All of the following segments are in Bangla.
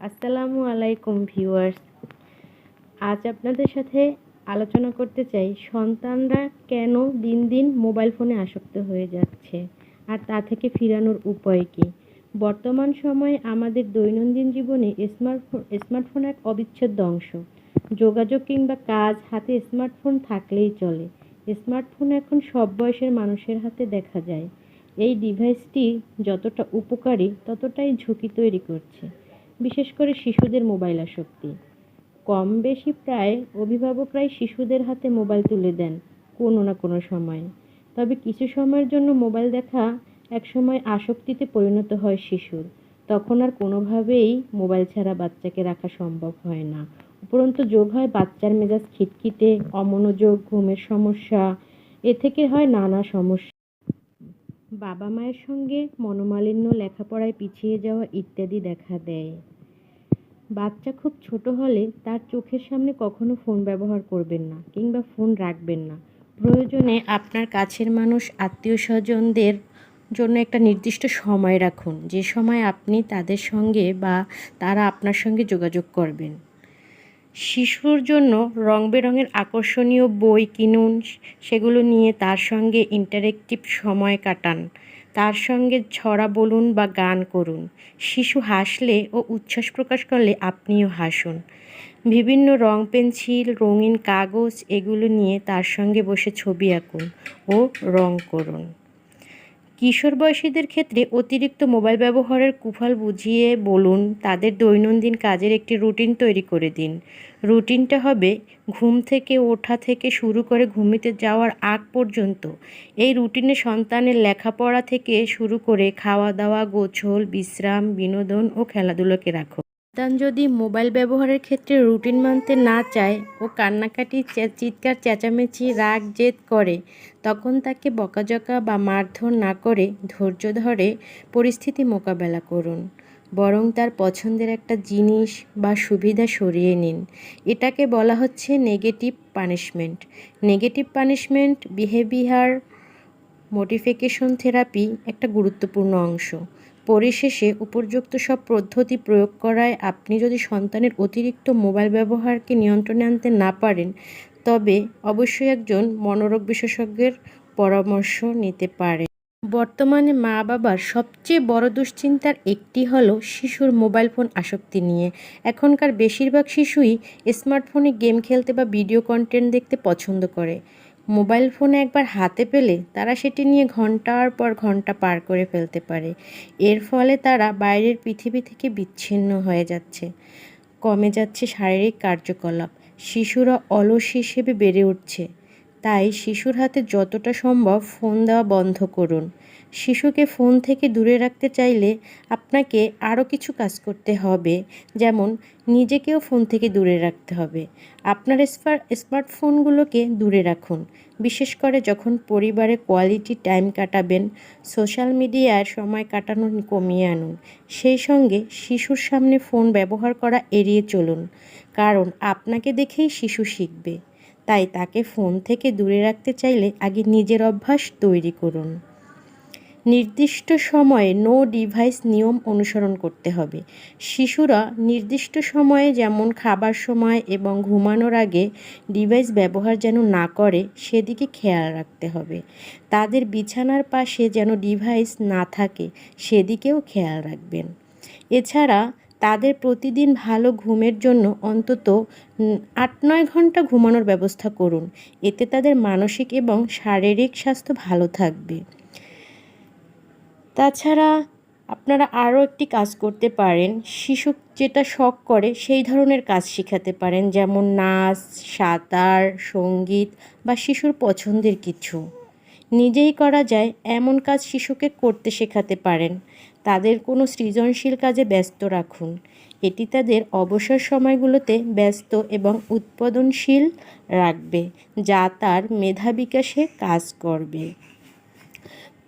আসসালামু আলাইকুম ভিউয়ার্স। আজ আপনাদের সাথে আলোচনা করতে চাই, সন্তানরা কেন দিন দিন মোবাইল ফোনে আসক্ত হয়ে যাচ্ছে আর তা থেকে ফিরানোর উপায় কী? বর্তমান সময়ে আমাদের দৈনন্দিন জীবনে স্মার্টফোন স্মার্টফোন এক অবিচ্ছেদ্য অংশ। যোগাযোগ কিংবা কাজ হাতে স্মার্টফোন থাকলেই চলে। স্মার্টফোন এখন সব বয়সের মানুষের হাতে দেখা যায়। এই ডিভাইসটি যতটা উপকারী ততটাই ঝুঁকি তৈরি করছে। বিশেষ করে শিশুদের মোবাইল আসক্তি। কম বেশি প্রায় অভিভাবকরাই শিশুদের হাতে মোবাইল তুলে দেন কোনো না কোনো সময়। তবে কিছু সময়ের জন্য মোবাইল দেখা একসময় আসক্তিতে পরিণত হয় শিশুর। তখন আর কোনোভাবেই মোবাইল ছাড়া বাচ্চাকে রাখা সম্ভব হয় না। উপরন্তু যোগ হয় বাচ্চার মেজাজ খিটখিটে, অমনোযোগ, ঘুমের সমস্যা, এ থেকে হয় নানা সমস্যা। বাবা মায়ের সঙ্গে মনোমালিন্য, লেখাপড়ায় পিছিয়ে যাওয়া ইত্যাদি দেখা দেয়। বাচ্চা খুব ছোট হলে তার চোখের সামনে কখনো ফোন ব্যবহার করবেন না কিংবা ফোন রাখবেন না। প্রয়োজনে আপনার কাছের মানুষ আত্মীয় স্বজনদের জন্য একটা নির্দিষ্ট সময় রাখুন। যে সময় আপনি তাদের সঙ্গে বা তারা আপনার সঙ্গে যোগাযোগ করবেন। শিশুর জন্য রং বেরঙের আকর্ষণীয় বই কিনুন। সেগুলো নিয়ে তার সঙ্গে ইন্টারেক্টিভ সময় কাটান। তার সঙ্গে ছড়া বলুন বা গান করুন। শিশু হাসলে ও উচ্ছ্বাস প্রকাশ করলে আপনিও হাসুন। বিভিন্ন রং, পেন্সিল, রঙিন কাগজ এগুলো নিয়ে তার সঙ্গে বসে ছবি আঁকুন ও রং করুন। কিশোর বয়সীদের ক্ষেত্রে অতিরিক্ত মোবাইল ব্যবহারের কুফল বুঝিয়ে বলুন, তাদের দৈনন্দিন কাজের একটি রুটিন তৈরি করে দিন। রুটিনটা হবে ঘুম থেকে ওঠা থেকে শুরু করে ঘুমিতে যাওয়ার আগ পর্যন্ত। এই রুটিনে সন্তানের লেখাপড়া থেকে শুরু করে খাওয়া দাওয়া গোছল, বিশ্রাম, বিনোদন ও খেলাধুলোকে রাখো। সন্তান যদি মোবাইল ব্যবহারের ক্ষেত্রে রুটিন মানতে না চায় ও কান্নাকাটি চিৎকার, চেঁচামেচি, রাগ, জেদ করে, তখন তাকে বকাঝকা বা মারধর না করে ধৈর্য ধরে পরিস্থিতি মোকাবেলা করুন। বরং তার পছন্দের একটা জিনিস বা সুবিধা সরিয়ে নিন। এটাকে বলা হচ্ছে negative punishment negative punishment behaviour modification therapy একটা গুরুত্বপূর্ণ অংশ। পরিশেষে উপযুক্ত সব পদ্ধতি প্রয়োগ করায় আপনি যদি সন্তানের অতিরিক্ত মোবাইল ব্যবহারকে নিয়ন্ত্রণে আনতে না পারেন, তবে অবশ্যই একজন মনোরোগ বিশেষজ্ঞের পরামর্শ নিতে পারেন বর্তমানে মা বাবার সবচেয়ে বড় দুশ্চিন্তার একটি হলো শিশুর মোবাইল ফোন আসক্তি নিয়ে। এখনকার বেশিরভাগ শিশুই স্মার্টফোনে গেম খেলতে বা ভিডিও কন্টেন্ট দেখতে পছন্দ করে। মোবাইল ফোন একবার হাতে পেলে তারা সেটি নিয়ে ঘণ্টার পর ঘণ্টা পার করে ফেলতে পারে। এর ফলে তারা বাইরের পৃথিবী থেকে বিচ্ছিন্ন হয়ে যাচ্ছে। কমে যাচ্ছে শারীরিক কার্যকলাপ। শিশুরা অলস হিসেবে বেড়ে উঠছে। তাই শিশুর হাতে যতটা সম্ভব ফোন দেওয়া বন্ধ করুন। শিশুকে ফোন থেকে দূরে রাখতে চাইলে আপনাকে আরও কিছু কাজ করতে হবে, যেমন নিজেকেও ফোন থেকে দূরে রাখতে হবে। আপনার স্মার্টফোনগুলোকে দূরে রাখুন, বিশেষ করে যখন পরিবারে কোয়ালিটি টাইম কাটাবেন, সোশ্যাল মিডিয়ায় সময় কাটানো কমিয়ে আনুন। সেই সঙ্গে শিশুর সামনে ফোন ব্যবহার করা এড়িয়ে চলুন, কারণ আপনাকে দেখেই শিশু শিখবে। তাই তাকে ফোন থেকে দূরে রাখতে চাইলে আগে নিজের অভ্যাস তৈরি করুন। নির্দিষ্ট সময়ে নো ডিভাইস নিয়ম অনুসরণ করতে হবে। শিশুরা নির্দিষ্ট সময়ে যেমন খাবার সময় এবং ঘুমানোর আগে ডিভাইস ব্যবহার যেন না করে, সেদিকে খেয়াল রাখতে হবে। তাদের বিছানার পাশে যেন ডিভাইস না থাকে, সেদিকেও খেয়াল রাখবেন। এছাড়া তাদের প্রতিদিন ভালো ঘুমের জন্য অন্তত আট নয় ঘণ্টা ঘুমানোর ব্যবস্থা করুন। এতে তাদের মানসিক এবং শারীরিক স্বাস্থ্য ভালো থাকবে। তাছাড়া আপনারা আরও একটি কাজ করতে পারেন। শিশু যেটা শখ করে সেই ধরনের কাজ শেখাতে পারেন, যেমন নাচ, সাঁতার, সংগীত বা শিশুর পছন্দের কিছু। নিজেই করা যায়, এমন কাজ শিশুকে করতে শেখাতে পারেন। তাদের কোনো সৃজনশীল কাজে ব্যস্ত রাখুন। এটি তাদের অবসর সময়গুলোতে ব্যস্ত এবং উৎপাদনশীল রাখবে, যা তার মেধা বিকাশে কাজ করবে।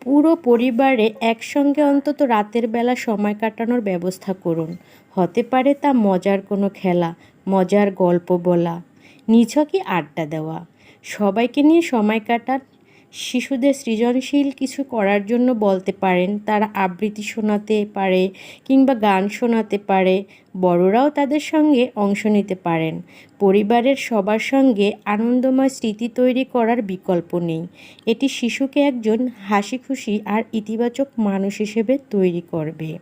পুরো পরিবারে একসঙ্গে অন্তত রাতের বেলা সময় কাটানোর ব্যবস্থা করুন। হতে পারে তা মজার কোনো খেলা, মজার গল্প বলা, নিছকই আড্ডা দেওয়া। সবাইকে নিয়ে সময় কাটান শিশুদের সৃজনশীল কিছু করার জন্য বলতে পারেন, তারা আবৃত্তি শোনাতে পারে কিংবা গান শোনাতে পারে, বড়রাও তাদের সঙ্গে অংশ নিতে পারেন। পরিবারের সবার সঙ্গে আনন্দময় স্মৃতি তৈরি করার বিকল্প নেই। এটি শিশুকে একজন হাসি খুশি আর ইতিবাচক মানুষ হিসেবে তৈরি করবে।